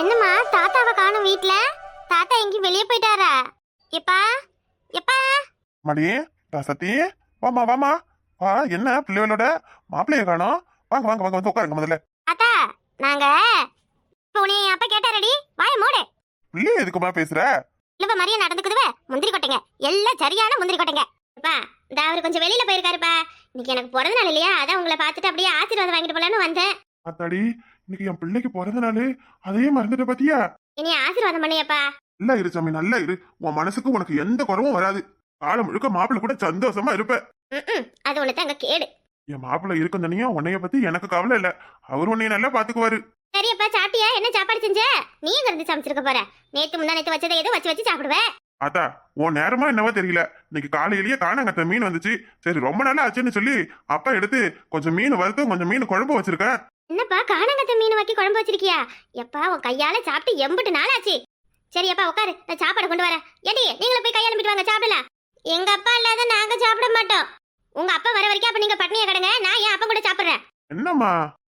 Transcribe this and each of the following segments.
என்னம்மா தாத்தாவை காணும் வீட்ல? தாத்தா எங்கேயும் வெளியே போயிட்டாரா? எப்பா? எப்பா? மடி சத்தி. வாமா வாமா வா என்ன பிள்ளைகளோட மாப்பிள்ளைய காணோம்? வாங்க வாங்க வாங்க வந்து உட்காருங்க முதல்ல. தாத்தா நாங்க இப்போ உன்னை அப்பா கேட்டாரடி? வாய மூடு. பிள்ளைய எதுக்குமா பேசுற? இல்லப்ப மரியா நடந்துக்குதுவே. முந்திரி கொட்டைங்க. எல்லாம் சரியான முந்திரி கொட்டைங்க. அப்பா இந்த அவர் கொஞ்சம் வெளியில போயிருக்காருப்பா. இன்னைக்கு எனக்கு பிறந்த நாள் இல்லையா? அதான் உங்களை பார்த்துட்டு அப்படியே ஆசீர்வாதம் வாங்கிட்டு போலான்னு வந்தேன். அத்தாடி இன்னைக்கு என் பிள்ளைக்கு பிறந்த நாள் அதையே மறந்துட்ட பாத்தியா? இனி ஆசீர்வாதம் பண்ணியப்பா. நல்லா இரு சாமி நல்லா இரு. உன் மனசுக்கு உனக்கு எந்த குறவும் வராது. காலம் முழுக்க மாப்பிள்ளை கூட சந்தோஷமா இருப்ப. அது ஒண்ணு தாங்க கேடு. என் மாப்பிள்ளை இருக்கும் தனியா உன்னைய பத்தி எனக்கு கவலை இல்ல. அவர் உன்னைய நல்லா பாத்துக்குவாரு. சரியப்பா சாப்பிட்டியா? என்ன சாப்பாடு செஞ்ச? நீ எங்க இருந்து சமைச்சிருக்க போற? நேத்து முந்தா நேத்து வச்சதை ஏதோ வச்சு வச்சு சாப்பிடுவேன் அத்தா உன் நேரமா என்னவோ தெரியல. இன்னைக்கு காலையிலேயே காணாங்கத்த மீன் வந்துச்சு. சரி ரொம்ப நாளா ஆச்சுன்னு சொல்லி அப்பா எடுத்து கொஞ்சம் மீன் வறுத்து கொஞ்சம் மீன் குழம்பு வச்சிருக்கேன் என்னப்பா காணங்கத்த மீன் வைக்க குழம்பு வச்சிருக்கியா? எப்பா உன் கையால சாப்பிட்டு எம்பிட்டு நாள் ஆச்சு சரி அப்பா உட்காரு நான் சாப்பாடு கொண்டு வரேன். ஏடி நீங்களும் போய் கையால வாங்க சாப்பிடலாம் எங்க அப்பா இல்லாத நாங்க சாப்பிட மாட்டோம். உங்க அப்பா வர வரைக்கும் அப்ப நீங்க பட்னியா கிடங்க. நான் என் அப்பா கூட சாப்பிடுறேன்? என்னம்மா?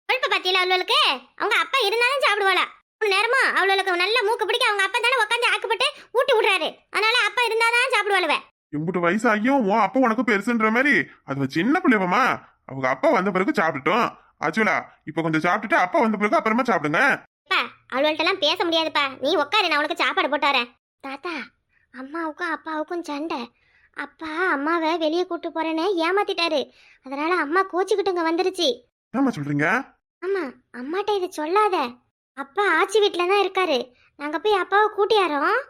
கொழுப்பு பாத்தியில அவளுக்கு அவங்க அப்பா இருந்தாலும் சாப்பிடுவாளா? ஒரு நேரமா அவளுக்கு நல்ல மூக்கு பிடிக்க அவங்க அப்பா தானே உட்காந்து ஆக்குப்பட்டு ஊட்டி விடுறாரு. அதனால அப்பா இருந்தாதான் சாப்பிடுவாளுவ. இம்புட்டு வயசாகியும் உன் அப்பா உனக்கு பெருசுன்ற மாதிரி. அது சின்ன பிள்ளைவமா அவங்க அப்பா வந்த பிறகு சாப்பிட்டுட்டோம். ஆச்சுலா இப்ப கொஞ்சம் சாப்பிட்டுட்டு அப்பா வந்த பிறகு அப்புறமா சாப்பிடுங்க. அவள்கிட்ட எல்லாம் பேச முடியாதுப்பா. நீ உட்காரு நான் உனக்கு சாப்பாடு போட்டு வரேன். தாத்தா அம்மாவுக்கும் அப்பாவுக்கும் சண்டை. அப்பா அம்மாவை வெளியே கூட்டு போறேன்னு ஏமாத்திட்டாரு. அதனால அம்மா கோச்சுக்கிட்டு இங்க வந்துருச்சு. என்னம்மா சொல்றீங்க? ஆமா அம்மாட்ட இதை சொல்லாத. அப்பா ஆச்சி வீட்டில தான் இருக்காரு. நாங்க போய் அப்பாவை கூட்டியாரோம்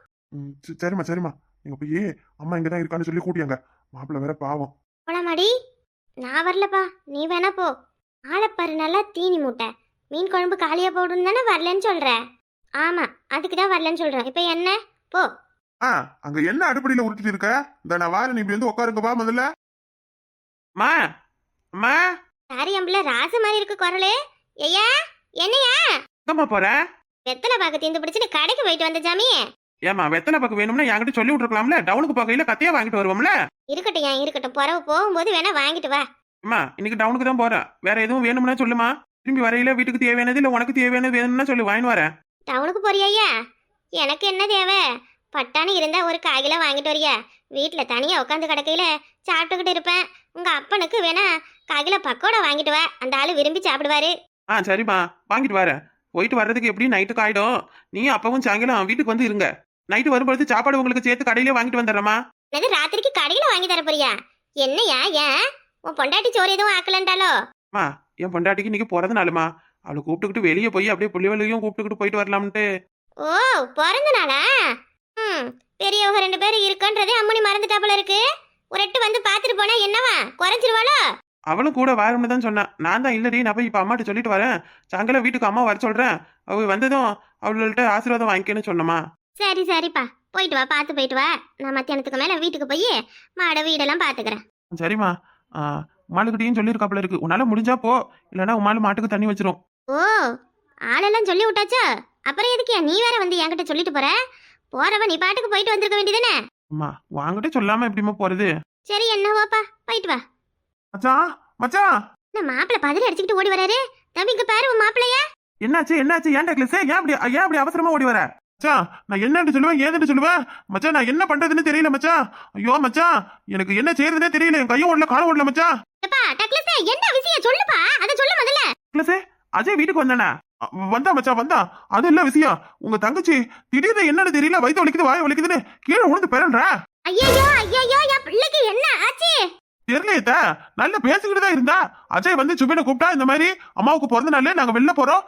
சரிம்மா சரிம்மா. நீங்க போய் அம்மா இங்கதான் இருக்கான்னு சொல்லி கூட்டியாங்க. மாப்பிள்ளை வேற பாவம். போலாமாடி? நான் வரலப்பா. நீ வேணா போ. ஆளைப்பாரு நல்லா தீனி மூட்டை. மீன் குழம்பு காலியா போடுன்னு தானே வரலன்னு சொல்ற? ஆமா அதுக்கு தான் வரலன்னு சொல்றேன். இப்போ என்ன? போ. ஆ அங்க என்ன அடுப்படியில உருட்டிட்டு இருக்க? இந்த நான் வாரேன் இப்படி வந்து உட்காருங்க பா முதல்ல. அம்மா அம்மா சாரி அம்புல ராசு மாதிரி இருக்கு குரலு. ஐயா என்னையா? எங்கம்மா போற? வெத்தலை பாக்க தீந்து பிடிச்சிட்டு கடைக்கு போயிட்டு வந்த ஜாமி. ஏமா வெத்தலை பக்கம் வேணும்னா என்கிட்ட சொல்லி விட்டுருக்கலாம்ல? டவுனுக்கு போகையில கத்தியா வாங்கிட்டு வருவோம்ல? இருக்கட்டும் ஏன் இருக்கட்டும். புறவு போகும்போது வேணா வாங்கிட்டு வா. அம்மா இன்னைக்கு டவுனுக்கு தான் போறேன். வேற எதுவும் வேணும்னா சொல்லுமா? திரும்பி வரையில வீட்டுக்கு தேவையானது இல்ல உனக்கு தேவையானது வேணும்னா சொல்லி வாங்கிட்டு வரேன். டவுனுக்கு போறியா எனக்கு என்ன தேவை? பட்டாணி இருந்தா ஒரு காய்கில வாங்கிட்டு வரியா? வீட்டில் தனியா உட்காந்து கிடக்கையில சாப்பிட்டுக்கிட்டு இருப்பேன். உங்க அப்பனுக்கு வேணா காய்கில பக்கோடா வாங்கிட்டு வா. அந்த ஆளு விரும்பி சாப்பிடுவாரு. ஆ சரிம்மா. வாங்கிட்டு வரேன். போயிட்டு வர்றதுக்கு எப்படி? நைட்டுக்கு ஆயிடும். நீ அப்பவும் சாயங்காலம் வீட்டுக்கு வந்து இருங்க. நைட்டு வரும்பொழுது சாப்பாடு உங்களுக்கு சேர்த்து கடையிலே வாங்கிட்டு வந்துடுறேம்மா. என்னது ராத்திரிக்கு கடையில வாங்கி தர போறியா? என்னையா ஏன்? உன் பொண்டாட்டி சோறு எதுவும் ஆக்கலன்றாலோ? அம்மா என் பொண்டாட்டிக்கு இன்னைக்கு பிறந்த நாளுமா? அவளை கூப்பிட்டுக்கிட்டு வெளியே போய் அப்படியே புள்ளிவளையும் கூப்பிட்டுக்கிட்டு போயிட்டு வரலாம்ட்டு ஓ பிறந்த நாளா? ம் பெரியவங்க ரெண்டு பேரும் இருக்குன்றதே அம்மனி மறந்துட்டாப்புல இருக்கு. ஒரு எட்டு வந்து பார்த்துட்டு போனா என்னவா? குறைஞ்சிருவாளோ? அவளும் கூட வரணும்னு தான் சொன்னான் நான் தான் இல்லடி நான் போய் இப்போ அம்மாட்ட சொல்லிட்டு வரேன். சாயங்காலம் வீட்டுக்கு அம்மா வர சொல்றேன். அவ வந்ததும் அவள்கிட்ட ஆசீர்வாதம் வாங்கிக்கன்னு சொன்னம்மா. சரி சரிப்பா. போயிட்டு வா பார்த்து போயிட்டு வா. நான் மத்தியானத்துக்கு மேல வீட்டுக்கு போய் மாட வீடெல்லாம் பாத்துக்கிறேன் சரிம்மா. உமாளுக்கிட்டையும் சொல்லியிருக்காப்புல இருக்கு. உன்னால முடிஞ்சா போ. இல்லைன்னா உமாலு மாட்டுக்கு தண்ணி வச்சிரும். ஓ ஆளெல்லாம் சொல்லி விட்டாச்சா? அப்புறம் எதுக்கு நீ வேற வந்து என்கிட்ட சொல்லிட்டு போற? போறவ நீ பாட்டுக்கு போயிட்டு வந்திருக்க வேண்டியதானே அம்மா வாங்கிட்ட சொல்லாம எப்படிம்மா போறது? சரி என்னவோப்பா போயிட்டு வா. மச்சான் மச்சான்! என்ன மாப்பிள்ள பதில் அடிச்சுக்கிட்டு ஓடி வராரு? தம்பி இங்க பாரு உன் மாப்பிள்ளைய என்னாச்சு என்னாச்சு? ஏன் டெக்லஸ் ஏன் அப்படி ஏன் அப்படி அவசரமா ஓடி வர? மச்சான் நான் என்னன்னு சொல்லுவேன் ஏதுன்னு சொல்லுவேன்? மச்சான் நான் என்ன பண்றதுன்னு தெரியல மச்சான் ஐயோ மச்சான் எனக்கு என்ன செய்யறதுனே தெரியல என் கையும் ஓடல காலம் ஓடல மச்சான் எப்பா என்ன விஷயம்? சொல்லுப்பா அத சொல்லு முதல்ல. டெக்லஸ் அஜய் வீட்டுக்கு வந்தானா? வந்தா மச்சான் வந்தா. அது இல்ல விஷயம்? உங்க தங்கச்சி திடீர்னு என்னன்னு தெரியல வயித்து வலிக்குது வாய் வலிக்குதுன்னு கீழே விழுந்து பிறன்றா ஐயோ ஐயோ என் பிள்ளைக்கு என்ன ஆச்சு? தெரியலையே நல்ல பேசிக்கிட்டு தான் இருந்தா. அஜய் வந்து சுபினை கூப்பிட்டா இந்த மாதிரி அம்மாவுக்கு பிறந்த நாள் நாங்க வெளில போறோம்.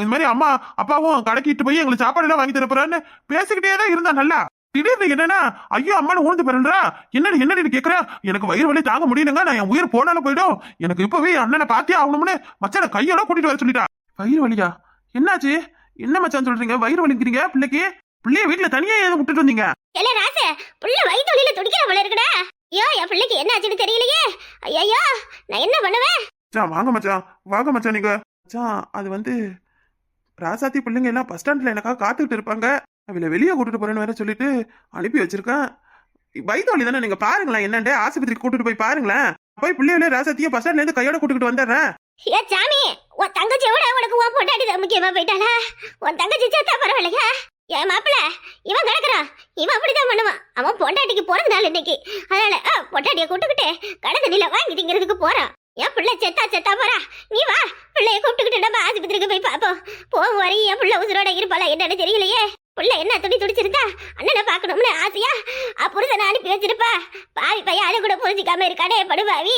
இந்த மாதிரி அம்மா அப்பாவும் கடைக்கிட்டு போய் எங்களுக்கு சாப்பாடு எல்லாம் வாங்கி தரப்போறான்னு பேசிக்கிட்டே தான் இருந்தா நல்லா. திடீர்னு என்னன்னா ஐயோ அம்மானு ஊழ்ந்து பெறன்றா? என்னடி என்னடி கேக்குறா? எனக்கு வயிறு வலி தாங்க முடியலங்க நான் என் உயிர் போனாலும் போயிடும். எனக்கு இப்பவே அண்ணனை பார்த்தே ஆகணும்னு மச்சான கையோட கூட்டிட்டு வர சொல்லிட்டா. வயிறு வலியா? என்னாச்சு? என்ன மச்சான் சொல்றீங்க? வயிறு வலிக்கிறீங்க பிள்ளைக்கு? பிள்ளைய வீட்டுல தனியா ஏதோ விட்டுட்டு வந்தீங்க? இல்ல புள்ள வலியில துடிக்கிற போல இருக்குடா. ஐயோ என் பிள்ளைக்கு என்ன ஆச்சுன்னு தெரியலையே. ஐயோ நான் என்ன பண்ணுவேன்? மச்சான் வாங்க மச்சான் வாங்க மச்சான் நீங்க. மச்சான் அது வந்து ராசாத்தி பிள்ளைங்க எல்லாம் பஸ் ஸ்டாண்ட்ல எனக்காக காத்துக்கிட்டு இருப்பாங்க. அவளை வெளியே கூட்டிட்டு போறேன்னு வேற சொல்லிட்டு அனுப்பி வச்சிருக்கேன். வலி தானே நீங்க பாருங்களேன் என்னண்டு ஆஸ்பத்திரிக்கு கூட்டிட்டு போய் பாருங்களேன். போய் பிள்ளைகளே ராசாத்திய பஸ் ஸ்டாண்ட்ல இருந்து கையோட கூட்டிட்டு வந்துடுறேன். ஏ சாமி உன் தங்கச்சி விட உனக்கு உன் பொண்டாட்டி தான் முக்கியமா போயிட்டாளா? உன் தங்கச்சி சேர்த்தா பரவாயில்லையா? ஏன் மாப்பிள இவன் கிடக்குறான். இவன் அப்படிதான் பண்ணுவான். அவன் பொண்டாட்டிக்கு பிறந்த நாள் இன்னைக்கு. அதனால பொண்டாட்டிய கூட்டுக்கிட்டு கடந்த நில வாங்கி திங்கிறதுக்கு போறான். என் பிள்ளை செத்தா செத்தா போறா. நீ வா பிள்ளைய கூப்பிட்டுக்கிட்டு நம்ம ஆஸ்பத்திரிக்கு போய் பார்ப்போம். போகும் வரையும் என் பிள்ளை உசுரோட இருப்பாளா என்னன்னு தெரியலையே. பிள்ளை என்ன துணி துடிச்சிருந்தா? அண்ணனை பார்க்கணும்னு ஆசையா? புரித அனுப்பி வச்சிருப்பா பாவி பையன் அதை கூட புரிஞ்சிக்காம இருக்கானே படுபாவி.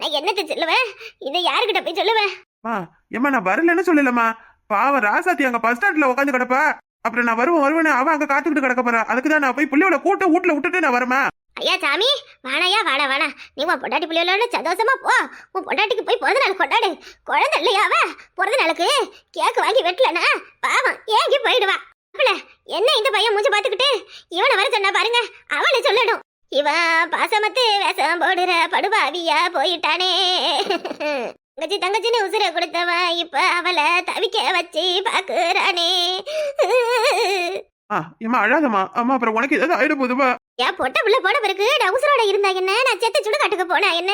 நான் என்னத்த சொல்லுவேன்? இதை யாருக்கிட்ட போய் சொல்லுவேன்? மா நான் வரலன்னு சொல்லலம்மா. பாவம் ராசாத்தி அங்க பஸ் ஸ்டாண்ட்ல உட்காந்து கிடப்பா. அப்புறம் நான் வருவேன் வருவேன் அவன் அங்க காத்துக்கிட்டு கிடக்க போறா. அதுக்கு தான் நான் போய் பிள்ளையோட கூட்ட வீட்டுல விட்டுட்டு நான் வரமா ஐயா சாமி வாடாயா வாடா வாடா. நீ உன் பொண்டாட்டி பிள்ளைகளோட சந்தோஷமா போ. உன் பொண்டாட்டிக்கு போய் பிறந்த நாள் கொண்டாடு. குழந்தை அவ? பிறந்த நாளுக்கு கேக் வாங்கி வெட்டலனா பாவம் ஏங்கி போயிடுவா. என்ன இந்த பையன் மூஞ்சி பாத்துக்கிட்டு இவனை வர சொன்னா பாருங்க அவளை சொல்லணும். இவன் பாசமத்து வேஷம் போடுற படுபாவியா போயிட்டானே. தங்கச்சி தங்கச்சின்னு உசுர கொடுத்தவன் இப்ப அவளை தவிக்க வச்சு பாக்குறானே ஆ ஏம்மா அழாதம்மா. அம்மா அப்புறம் உனக்கு ஏதாவது ஆயிட போதுமா? ஏன் பொட்ட புள்ள போன பிறகு நான் இருந்தா என்ன? நான் செத்து சுடு காட்டுக்கு போனா என்ன?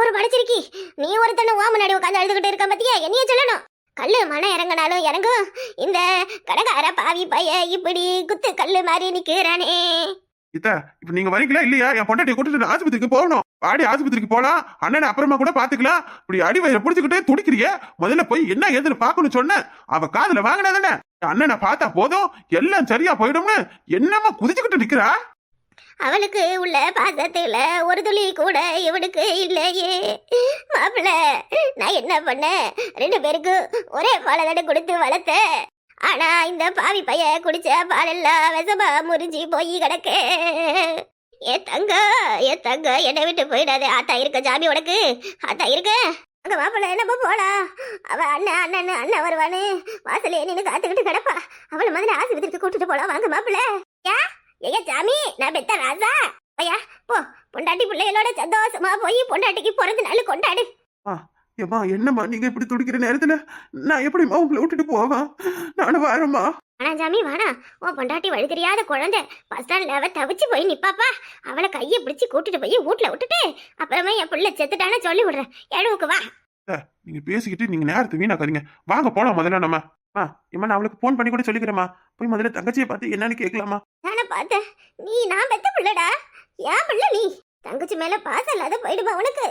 ஒரு படைச்சிருக்கி நீ ஒருத்தன ஓ முன்னாடி உட்காந்து அழுதுகிட்டு இருக்க பத்தியா? என்னைய சொல்லணும். கல்லு மனம் இறங்கினாலும் இறங்கும். இந்த கடகார பாவி பைய இப்படி குத்து கல்லு மாதிரி நிக்கிறானே. இத்த இப்ப நீங்க வரீங்களா இல்லையா? என் பொண்டாட்டியை கூட்டிட்டு ஆஸ்பத்திரிக்கு போகணும். ஆடி ஆஸ்பத்திரிக்கு போலாம். அண்ணனை அப்புறமா கூட பாத்துக்கலாம். இப்படி அடி வயிறு புடிச்சுக்கிட்டே துடிக்கிறிய. முதல்ல போய் என்ன ஏதுன்னு பாக்கணும்னு சொன்னேன் அவ காதுல வாங்கினா தானே. அண்ணனை பார்த்தா போதும். எல்லாம் சரியா போயிடும்னு என்னமா குதிச்சுக்கிட்டு நிக்கிறா. அவளுக்கு உள்ள பாசத்துல ஒரு துளி கூட இவனுக்கு இல்லையே. மாப்பிள்ள நான் என்ன பண்ணேன்? ரெண்டு பேருக்கு ஒரே பாலதடை கொடுத்து வளர்த்தேன். ஆனா இந்த பாவி பைய குடிச்ச பாலெல்லாம் விஷமா முறிஞ்சி போய் கிடக்கு. ஏ தங்க ஏ தங்க என்னை விட்டு போயிடாதே. ஆத்தா இருக்க ஜாமி உனக்கு. ஆத்தா இருக்க. அங்க மாப்பிள்ள நம்ம போலாம். அவ அண்ணன் அண்ணன் அண்ணன் வருவானு. வாசலே நின்று காத்துக்கிட்டு கிடப்பா. அவளை மாதிரி ஆஸ்பத்திரிக்கு கூட்டிட்டு போலாம். வாங்க மாப்பிள்ள. யா ஐயா சாமி நான் பெத்த ராஜா ஐயா போ. பொண்டாட்டி பிள்ளைகளோட சந்தோஷமா போய் பொண்டாட்டிக்கு பிறந்த நாள் கொண்டாடு. ஏம்மா என்னம்மா நீங்க இப்படி துடிக்கிற நேரத்துல நான் எப்படிம்மா உங்களை விட்டுட்டு போவேன் நானும் வரேம்மா. ஆனா சாமி வாடா. உன் பொண்டாட்டி வழி தெரியாத குழந்தை பஸ் ஸ்டாண்ட்ல அவ தவிச்சு போய் நிப்பாப்பா. அவளை கையை பிடிச்சு கூட்டிட்டு போய் வீட்ல விட்டுட்டு அப்புறமா என் புள்ள செத்துட்டானே சொல்லி விடுறேன். எழுவுக்கு வா. நீங்க பேசிக்கிட்டு நீங்க நேரத்தை வீணாக்காதீங்க. வாங்க போலாம் முதல்ல நம்ம. ஆ இம்மா நான் அவளுக்கு ஃபோன் பண்ணி கூட சொல்லிக்கிறேம்மா. போய் முதல்ல தங்கச்சியை பார்த்து என்னன்னு கேட்கலாமா நானே பார்த்தேன். நீ நான் பெத்த பிள்ளடா. ஏன் பிள்ளை நீ. தங்கச்சி மேல பாசம் இல்லாத போயிடுமா உனக்கு?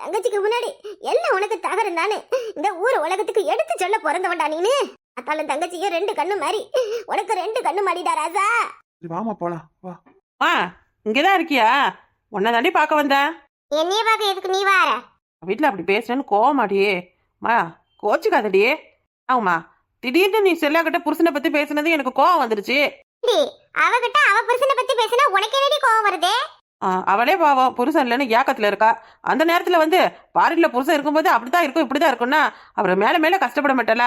தங்கச்சிக்கு முன்னாடி எல்லாம் உனக்கு தகரம் தானே? இந்த ஊர் உலகத்துக்கு எடுத்து சொல்ல பிறந்தவன்டா நீனு. அத்தாலும் தங்கச்சியும் ரெண்டு கண்ணு மாதிரி உனக்கு ரெண்டு கண்ணு மாடிடா ராஜா. சரி, வாம்மா போலாம். வா. ஆ இங்கதான் இருக்கியா? உன்னை தாண்டி பார்க்க வந்தேன். என்னைய பார்க்க எதுக்கு நீ வார? வீட்டில் அப்படி பேசுறேன்னு கோவமாடியே மா கோச்சுக்காதடியே ஆமாம்மா திடீர்னு நீ செல்லாக்கிட்ட புருஷனை பத்தி பேசுனது எனக்கு கோவம் வந்துருச்சு. அவகிட்ட அவ புருஷனை பத்தி பேசினா உனக்கு என்னடி கோவம் வருதே? அவளே பாவம் புருஷன் இல்லைன்னு ஏக்கத்துல இருக்கா. அந்த நேரத்துல வந்து பாரியில் புருஷன் இருக்கும்போது அப்படிதான் இருக்கும் இப்படிதான் இருக்கும்னா அப்புறம் மேல மேல கஷ்டப்பட மாட்டல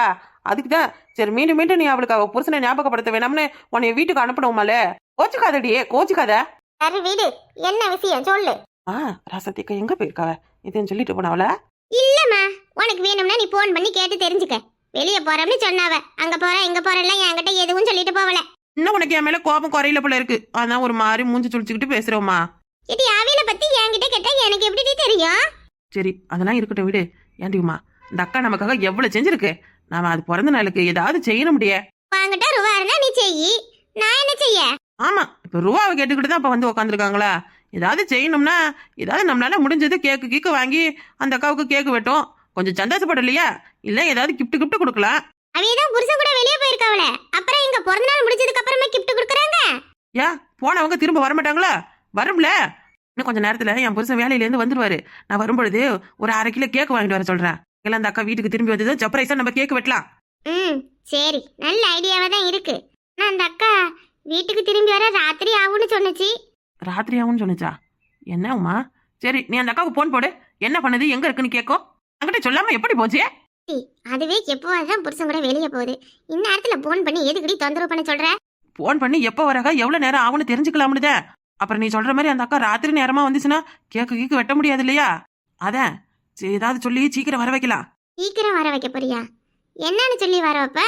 அதுக்கு தான் சரி மீண்டும் மீண்டும் நீ அவளுக்கு அவ புருஷனை ஞாபகப்படுத்த வேணாம்னு உன்னை வீட்டுக்கு அனுப்பணுமாலே. கோச்சுக்காதடியே கோச்சுக்காத. சரி வீடு என்ன விஷயம் சொல்லு. ஆ ராசத்திக்கா எங்க போயிருக்காவ? இதுன்னு சொல்லிட்டு போனவள இல்லம்மா உனக்கு வேணும்னா நீ போன் பண்ணி கேட்டு தெரிஞ்சுக்க. வெளிய போறோம்னு சொன்னாவ. அங்க போறேன் இங்க போறேன்லாம் என்கிட்ட எதுவும் சொல்லிட்டு போவல. இன்னும் உனக்கு என் மேல கோபம் குறையில போல இருக்கு. அதான் ஒரு மாதிரி மூஞ்சி சுழிச்சுக்கிட்டு பேசுறோமா இது அவியல பத்தி என்கிட்ட கேட்டா எனக்கு எப்படி தெரியும்? சரி அதெல்லாம் இருக்கட்டும் விடு. ஏண்டியுமா இந்த அக்கா நமக்காக எவ்வளவு செஞ்சிருக்கு? நாம அது பிறந்த நாளுக்கு ஏதாவது செய்யணும் முடிய வாங்கிட்ட ரூபா இருந்தா நீ செய். நான் என்ன செய்ய? ஆமா இப்ப ரூபாவை கேட்டுக்கிட்டு தான் இப்ப வந்து உட்காந்துருக்காங்களா ஏதாவது செய்யணும்னா ஏதாவது நம்மளால முடிஞ்சது கேக்கு கீக்கு வாங்கி அந்த அக்காவுக்கு கேக்கு வெட்டும். கொஞ்சம் சந்தோஷப்படலையா இல்ல ஏதாவது கிஃப்ட் கிஃப்ட் கொடுக்கலாம். அவியதான் புருஷன் கூட வெளிய போயிருக்காவல அப்புறம் இங்க பிறந்த நாள் முடிஞ்சதுக்கு அப்புறமா கிஃப்ட் கொடுக்குறாங்க. ஏன் போனவங்க திரும்ப வர மாட்டாங்களா வரும்ல? இன்னும் கொஞ்ச நேரத்துல என் புருஷன் வேலையில இருந்து வந்துருவாரு. நான் வரும்பொழுது ஒரு அரை கிலோ கேக் வாங்கிட்டு வர சொல்றேன். எல்லாம் அந்த அக்கா வீட்டுக்கு திரும்பி வந்தது சர்ப்ரைஸா நம்ம கேக் வெட்டலாம். ம் சரி. நல்ல ஐடியாவா தான் இருக்கு. ஆனா அந்த அக்கா வீட்டுக்கு திரும்பி வர ராத்திரி ஆகும்னு சொன்னுச்சு. ராத்திரி ஆகும்னு சொன்னுச்சா? என்ன உமா? சரி நீ அந்த அக்காவுக்கு போன் போடு. என்ன பண்ணுது? எங்க இருக்குன்னு கேட்கும். அங்கிட்ட சொல்லாம எப்படி போச்சு? அதுவே எப்போதான் புருஷன் கூட வெளிய போகுது. இந்நேரத்துல போன் பண்ணி எதுக்குடி தொந்தரவு பண்ண சொல்ற? போன் பண்ணி எப்போ வரக எவ்வளவு நேரம் ஆகும்னு தெரிஞ்சுக்கலாம்னுதே அப்புறம் நீ சொல்ற மாதிரி அந்த அக்கா ராத்திரி நேரமா வந்துச்சுன்னா கேக்கு கீக்கு வெட்ட முடியாது இல்லையா? அதான் ஏதாவது சொல்லி சீக்கிரம் வர வைக்கலாம். சீக்கிரம் வர வைக்க போறியா? என்னன்னு சொல்லி வர வைப்ப?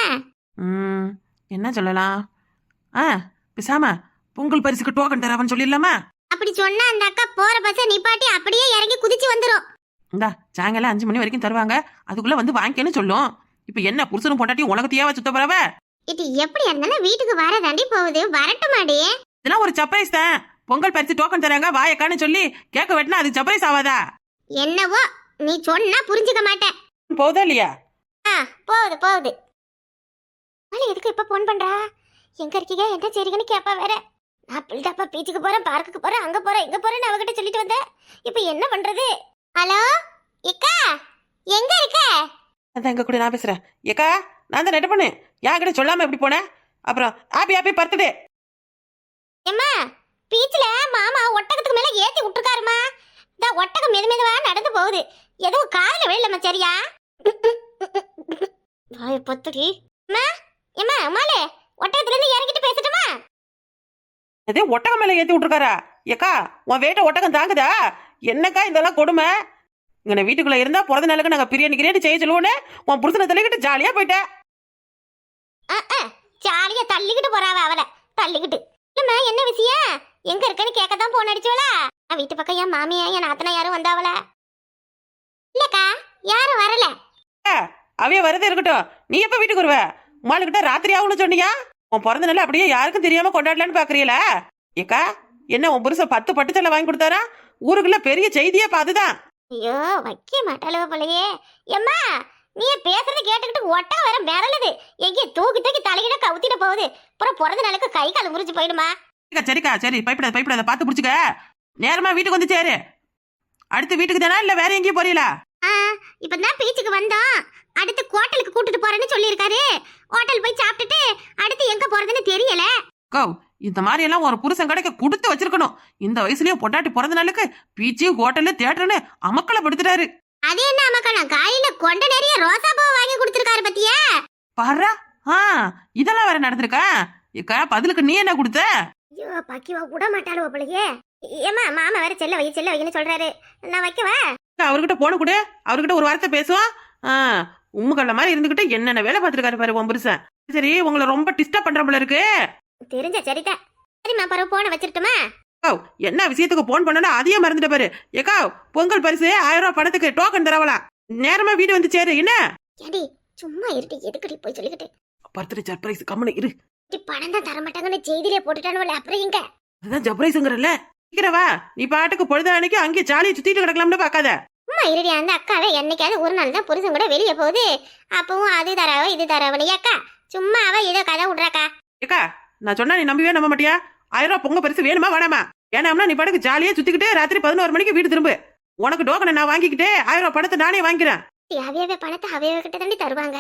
ம் என்ன சொல்லலாம்? ஆ பிசாம பொங்கல் பரிசுக்கு டோக்கன் தரவன் சொல்லிடலாமா? அப்படி சொன்னா அந்த அக்கா போற பஸ்ஸ நிப்பாட்டி அப்படியே இறங்கி குதிச்சு வந்துரும். இந்தா சாயங்காலம் அஞ்சு மணி வரைக்கும் தருவாங்க. அதுக்குள்ள வந்து வாங்கிக்கன்னு சொல்லும். இப்ப என்ன புருஷனும் பொண்டாட்டி உலகத்தையாவா சுத்த போறவ? இது எப்படி இருந்தாலும் வீட்டுக்கு வர தாண்டி போகுது. வரட்டுமாடி? இதெல்லாம் ஒரு சர்ப்ரைஸ் தான். பொங்கல் பரிசு டோக்கன் தராங்க வாயக்கான்னு சொல்லி கேட்க வெட்டினா அது சர்ப்ரைஸ் ஆகாதா என்னவோ நீ சொன்னா புரிஞ்சுக்க மாட்டேன். போதா இல்லையா? ஆ போகுது போகுது. அவளை எதுக்கு இப்ப போன் பண்றா? எங்க இருக்கீங்க? என்ன சரிங்கன்னு கேப்பா வேற. நான் பில்டப்பா பீச்சுக்கு போறேன் பார்க்குக்கு போறேன் அங்க போறேன் இங்க போறேன்னு அவகிட்ட சொல்லிட்டு வந்தேன் இப்ப என்ன பண்றது? ஹலோ இக்கா எங்க இருக்க? அதான் எங்க கூட நான் பேசுறேன். ஏக்கா நான் தான் நெட்ட பண்ணு யார்கிட்ட சொல்லாம எப்படி போனேன்? அப்புறம் ஹாப்பி ஹாப்பி பர்த்டே எம்மா பீச்ல மாமா ஒட்டகத்துக்கு மேல ஏத்தி விட்டுருக்காருமா. இந்த ஒட்டகம் மெது மெதுவா நடந்து போகுது. எதுவும் காதுல விழலம்மா சரியா வாய பத்துடி அம்மா எம்மா அம்மாலே ஒட்டகத்துல இருந்து இறங்கிட்டு பேசட்டுமா? அதே ஒட்டகம் மேல ஏத்தி விட்டுருக்காரா? ஏக்கா உன் வேட்டை ஒட்டகம் தாங்குதா? என்னக்கா இதெல்லாம் கொடுமை? இங்க வீட்டுக்குள்ள இருந்தா பிறந்த நாளுக்கு நாங்க பிரியாணி கிரியாணி செய்ய சொல்லுவோன்னு உன் புருஷனை தலைக்கிட்டு ஜாலியா போயிட்டேன் ஜாலியா தள்ளிக்கிட்டு போறாவ அவளை. தள்ளிக்கிட்டு. இல்லம்மா என்ன விஷயம்? எங்க இருக்கன்னு கேட்க தான் போன் அடிச்சவளா? நான் வீட்டு பக்கம் என் மாமியா என் நாத்தனா யாரும் வந்தாவள? இல்லக்கா யாரும் வரல. அவைய வரது இருக்கட்டும். நீ எப்ப வீட்டுக்கு வருவ? உமாளுக்கிட்ட ராத்திரி ஆகும்னு சொன்னியா? உன் பிறந்த நாள் அப்படியே யாருக்கும் தெரியாம கொண்டாடலான்னு பாக்குறீல ஏக்கா என்ன உன் புருஷன் பத்து பட்டு சேலை வாங்கி கொடுத்தாரா? ஊருக்குள்ள பெரிய செய்தியே பார்த்துதான் ஐயோ வைக்க மாட்டாளவ போலயே. எம்மா நீ பேசுறத கேட்டுக்கிட்டு ஒட்டா வர மிரளுது எங்கே தூக்கி தூக்கி தலையிட கவுத்திட போகுது. அப்புறம் பிறந்த நாளுக்கு கை கால் முறிஞ்சு போயிடுமா? சரிக்கா சரிக்கா சரி பயப்படாத பயப்படாத பார்த்து பிடிச்சிக்க. நேரமா வீட்டுக்கு வந்து சேரு. அடுத்து வீட்டுக்கு தானா இல்ல வேற எங்கேயும் போறீங்களா? ஆ இப்பதான் பீச்சுக்கு வந்தோம். அடுத்து ஹோட்டலுக்கு கூட்டிட்டு போறேன்னு சொல்லியிருக்காரு. ஹோட்டல் போய் சாப்பிட்டுட்டு அடுத்து எங்க போறதுன்னு தெரியல. கோ இந்த மாதிரி எல்லாம் ஒரு புருஷன் கடைக்கு கொடுத்து வச்சிருக்கணும். இந்த வயசுலயும் பொண்டாட்டி பிறந்த நாளுக்கு பீச்சு ஹோட்டலு தியேட்டர்னு அமக்களை படுத்துறாரு அது என்ன அம்மாக்கா காலையில கொண்ட நிறைய ரோசா பூ வாங்கி கொடுத்துருக்காரு பத்தியா? பாரா ஆ இதெல்லாம் வேற நடந்திருக்கா? ஏக்கா பதிலுக்கு நீ என்ன கொடுத்த? ஐயோ பக்கிவா விட மாட்டாளுவ போலயே ஏமா மாமா வேற செல்ல வை செல்ல வைன்னு சொல்றாரு. நான் வைக்கவா? அவர்கிட்ட போன கூட அவர்கிட்ட ஒரு வார்த்தை பேசுவோம் உம்முக்கல்ல மாதிரி இருந்துகிட்டு என்னென்ன வேலை பார்த்துருக்காரு பாரு உன் புருஷன். சரி உங்களை ரொம்ப டிஸ்டர்ப் பண்ற போல இருக்கு. தெரிஞ்ச சரிதான் சரிம்மா பரவ போன வச்சிருட்டுமா? ஓ என்ன விஷயத்துக்கு போன் பண்ணனா அதையே மறந்துட்ட பாரு. ஏக்கா பொங்கல் பரிசு ஆயிரம் ரூபாய் பணத்துக்கு டோக்கன் தரவலாம் நேரமா வீடு வந்து சேரு என்ன? சும்மா இருட்டி எதுக்கடி போய் சொல்லிக்கிட்டு? பர்த்டே சர்ப்ரைஸ் கம்மனு இரு. பணம் தான் தர மாட்டாங்கன்னு செய்தியிலே போட்டுட்டானுவல அப்புறம் எங்க? அதுதான் சர்ப்ரைஸுங்கிறல்ல சீக்கிரவா நீ பாட்டுக்கு பொழுது அன்னைக்கு அங்கே ஜாலியை சுத்திட்டு கிடக்கலாம்னு பார்க்காத சும்மா இருடி அந்த அக்காவே என்னைக்காவது ஒரு நாள் தான் புருஷன் கூட வெளியே போகுது. அப்பவும் அது தராவ இது தராவனி அக்கா சும்மா அவ ஏதோ கதை விடுறாக்கா? ஏக்கா நான் சொன்னா நீ நம்பவே நம்ப மாட்டியா? ஆயிரம் ரூபாய் பொங்க பரிசு வேணுமா வேணாமா? வேணாம்னா நீ பாட்டுக்கு ஜாலியா சுத்திக்கிட்டு ராத்திரி பதினோரு மணிக்கு வீடு திரும்பு. உனக்கு டோக்கனை நான் வாங்கிக்கிட்டு ஆயிரம் ரூபாய் பணத்தை நானே வாங்கிக்கிறேன். அவையவே பணத்தை அவையவே கிட்ட தாண்டி தருவாங்க?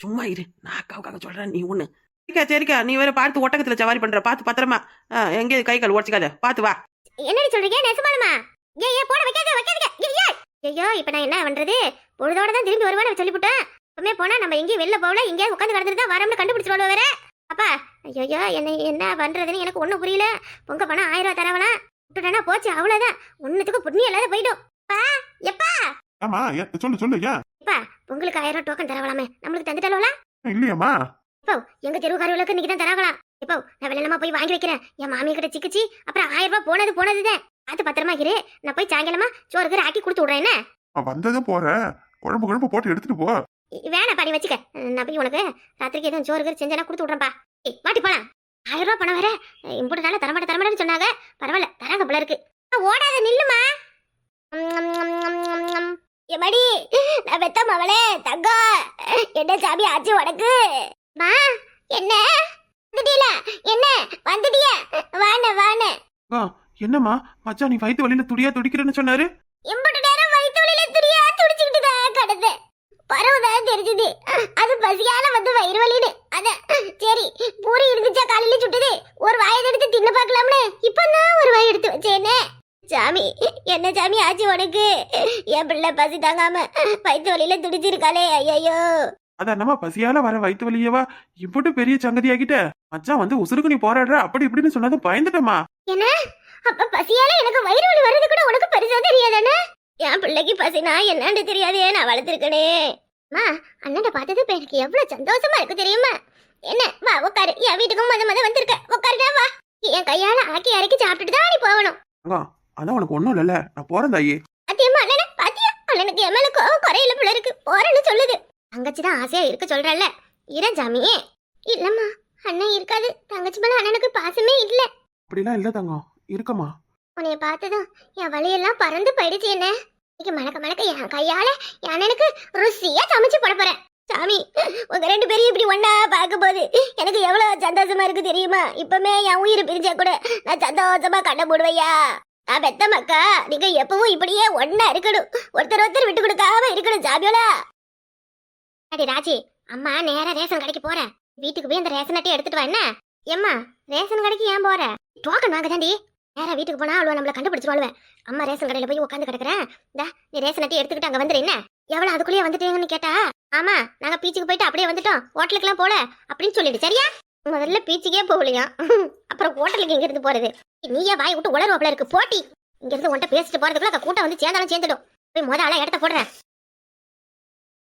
சும்மா இரு நான் அக்காவுக்காக சொல்றேன் நீ ஒண்ணு. சரிக்கா சரிக்கா. நீ வேற பார்த்து ஒட்டகத்துல சவாரி பண்ற. பார்த்து பத்திரமா. ஆ, எங்கேயும் கை கால் உடச்சிக்காத பார்த்து வா. என்னடி சொல்றீங்க? நெசமாலுமா? ஏ ஏ போட வைக்காத ஏய். ஐயோ இப்ப நான் என்ன பண்றது? பொழுதோட தான் திரும்பி வருவான்னு சொல்லிவிட்டேன் இப்பவுமே போனா நம்ம எங்கேயும் வெளில போகல இங்கே உட்காந்து கிடந்துட்டு தான் வரம்னு கண்டுபிடிச்சிருவாள் வேற. அப்பா ஐயோ என்ன என்ன பண்றதுன்னு எனக்கு ஒண்ணும் புரியல. பொங்க பணம் ஆயிரம் ரூபா தரவனா விட்டுட்டானா போச்சு அவ்வளவுதான். ஒண்ணுத்துக்கு புண்ணியம் இல்லாத போயிடும். பா எப்பா? ஆமா ஏ- சொல்லு சொல்லு ஏன்? எப்பா உங்களுக்கு ஆயிரம் ரூபா டோக்கன் தரவலாமே. நம்மளுக்கு தந்துட்டாலோல இல்லையாம்மா. இப்போ எங்க தெருவுக்காரர்களுக்கு இன்னைக்கு தான் தரவலாம் இப்போ நான் வெள்ளமா போய் வாங்கி வைக்கிறேன். என் மாமியை கிட்ட சிக்கிச்சு அப்புறம் ஆயிரம் ரூபாய் போனது போனதுதான். பார்த்து பத்திரமா இரு. நான் போய் சாயங்காலமா சோறுக்கு ஆக்கி கொடுத்து விடுறேன் என்ன? வந்ததும் போற. குழம்பு குழம்பு போட்டு எடுத்துட்டு போ. வேணாம் பாடி வச்சுக்க. நான் போய் உனக்கு ராத்திரிக்கு எதுவும் சோறு கீறு செஞ்சா கொடுத்து விட்றேன்ப்பா. மாட்டி போலாம். ஆயிரம் ரூபாய் பணம் வேற. இம்புட்டு நாள தரமாட்ட தரமாட்டேன்னு சொன்னாங்க. பரவாயில்ல தராங்க போல இருக்கு. ஓடாத நில்லுமா. எமடி நான் பெத்த மவளே தங்கம். என்ன சாமி ஆச்சு உனக்கு? மா என்ன? வந்துட்டீல என்ன? வந்துட்டிய? வான வான என்னம்மா? மச்சான் நீ வயிற்று வழியில துடியா துடிக்கிறேன்னு சொன்னாரு? எம்பட்டு நேரம் வயிற்று வலியில துரியா துடிச்சுக்கிட்டு தான் கிடந்து பரவுதான் தெரிஞ்சது. அது பசியால வந்து வயிறு வலின்னு. அதான் சரி பூரி இருந்துச்சா காலையில சுட்டுது? ஒரு வாயை எடுத்து தின்னு பார்க்கலாம்னு. இப்ப நான் ஒரு வாய் எடுத்து வச்சேனே. சாமி என்ன சாமி ஆச்சு உனக்கு? என் பிள்ளை பசி தாங்காம வயிற்று வலியில துடிச்சிருக்காளே ஐயோ அதான் நம்ம பசியால வர வயிற்று வலியவா? இப்படி பெரிய சங்கதி ஆகிட்ட மச்சான் வந்து உசுருக்கு நீ போராடுற? அப்படி இப்படின்னு சொன்னது பயந்துட்டமா என்ன? அப்ப பசியால எனக்கு வயிறு வலி வர்றது கூட உனக்கு பெருசா தெரியாதானே? என் பிள்ளைக்கு பசினா என்னன்னு தெரியாதே நான் வளர்த்துருக்கனே. அம்மா அண்ணனை பார்த்தது இப்ப எனக்கு எவ்வளவு சந்தோஷமா இருக்கு தெரியுமா? என்ன வா உட்காரு. என் வீட்டுக்கும் மத மத வந்திருக்க. உட்காருடா வா. என் கையால ஆக்கி இறக்கி சாப்பிட்டுட்டு தான் நீ போகணும். அதான் உனக்கு ஒண்ணும் இல்லைல்ல. நான் போறேன் தாயி. பாத்தியம்மா அண்ணனை பாத்தியா? அண்ணனுக்கு என் மேல கோவம் குறையில போல இருக்கு. போறேன்னு சொல்லுது. தங்கச்சி தான் ஆசையா இருக்க சொல்றல்ல? இரேன் சாமி இல்லம்மா அண்ணன் இருக்காது. தங்கச்சி மேல அண்ணனுக்கு பாசமே இல்ல. அப்படிலாம் இல்ல தங்கம். இருக்கமா உன்னைய பார்த்ததும் என் வழியெல்லாம் பறந்து போயிடுச்சு என்ன? இன்னைக்கு மணக்க மணக்க என் கையால என் அண்ணனுக்கு ருசியா சமைச்சு போட போறேன். சாமி உங்க ரெண்டு பேரையும் இப்படி ஒண்ணா பார்க்கும்போது எனக்கு எவ்வளவு சந்தோஷமா இருக்கு தெரியுமா? இப்பமே என் உயிர் பிரிஞ்சா கூட நான் சந்தோஷமா கண்ண போடுவையா நான் பெத்த மக்கா நீங்க எப்பவும் இப்படியே ஒண்ணா இருக்கணும். ஒருத்தர் ஒருத்தர் விட்டு கொடுக்காம இருக்கணும் சாமியோலா அடி ராஜி அம்மா நேரா ரேஷன் கடைக்கு போற. வீட்டுக்கு போய் அந்த ரேஷன் அட்டையை எடுத்துட்டு வா என்ன? ஏம்மா ரேஷன் கடைக்கு ஏன் போற? டோக்கன் வாங்க தாண்டி நேரா வீட்டுக்கு போனா அவளை நம்மள கண்டுபிடிச்சிருவாளுவேன் அம்மா ரேஷன் கடையில போய் உட்காந்து கிடக்குறேன். இந்த நீ ரேஷன் அட்டை எடுத்துக்கிட்டு அங்க வந்துரு என்ன? எவ்வளவு அதுக்குள்ளேயே வந்துட்டீங்கன்னு கேட்டா ஆமா நாங்க பீச்சுக்கு போயிட்டு அப்படியே வந்துட்டோம். ஹோட்டலுக்குலாம் போல அப்படின்னு சொல்லிட்டு சரியா? முதல்ல பீச்சுக்கே போகலையா? அப்புறம் ஹோட்டலுக்கு இங்க இருந்து போறது? நீயே வாய் விட்டு உளருவாப்ல இருக்கு போட்டி. இங்க இருந்து உன்ட்ட பேசிட்டு போறதுக்குள்ள கூட்டம் வந்து சேர்ந்தாலும் சேர்ந்துடும். போய் முதல்ல ஆளா இடத்த போடுறேன்.